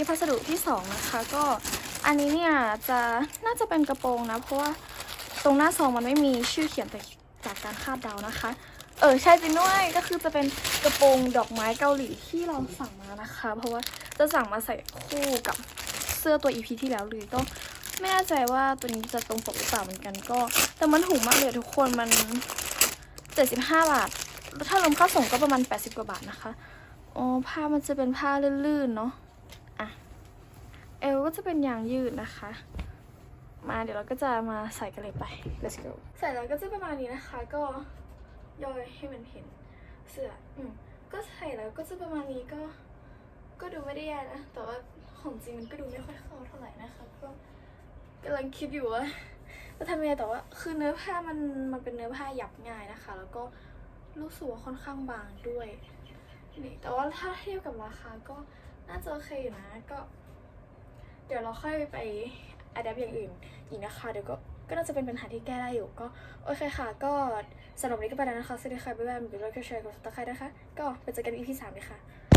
ที่พัสดุที่สองนะคะ ก็อันนี้เนี่ยจะน่าจะเป็นกระโปรงนะ เพราะว่าตรงหน้าซองมันไม่มีชื่อเขียนแต่จากการคาดเดานะคะ เออใช่จริงด้วยก็คือจะเป็นกระโปรงดอกไม้เกาหลีที่เราสั่งมานะคะ เพราะว่าจะสั่งมาใส่คู่กับเสื้อตัว EP ที่แล้วเลยก็ไม่แน่ใจว่าตัวนี้จะตรงปกหรือเปล่าเหมือนกันก็ แต่มันถูกมากเลยทุกคนมัน 75 บาท ถ้ารวมค่าส่งก็ประมาณ 80 กว่าบาทนะคะอ๋อผ้ามันจะเป็นผ้าลื่นๆเนาะ เอวก็จะเป็นยางยืดนะคะ มาเดี๋ยวเราก็จะมาใส่กันเลยไป let's go ใส่แล้วก็จะประมาณนี้นะคะ ก็ย่อยให้มันเห็นเสื้ออืมก็ใส่แล้วก็จะประมาณนี้ก็ก็ดูไม่ได้แย่นะ แต่ว่าของจริงมันก็ดูไม่ค่อยเข้าเท่าไหร่นะคะก็กำลังคิดอยู่ว่าจะทำยังไงแต่ว่าคือเนื้อผ้ามันมันเป็นเนื้อผ้าหยับง่ายนะคะ แล้วก็รู้สึกว่าค่อนข้างบางด้วยนี่แต่ว่าถ้าเทียบกับราคาก็น่าจะโอเคอยู่นะ ก็ เดี๋ยวเราค่อยไปอัดแอปอย่างอื่นอีกนะคะ เดี๋ยวก็ก็น่าจะเป็นปัญหาที่แก้ได้อยู่ก็โอเคค่ะ ก็สำหรับวันนี้ก็ไปแล้วนะคะสวัสดีค่ะบ๊ายบายมีกดไลค์กดแชร์กดซับสไครนะคะ ก็ไปเจอกันอีพีสามเลยค่ะ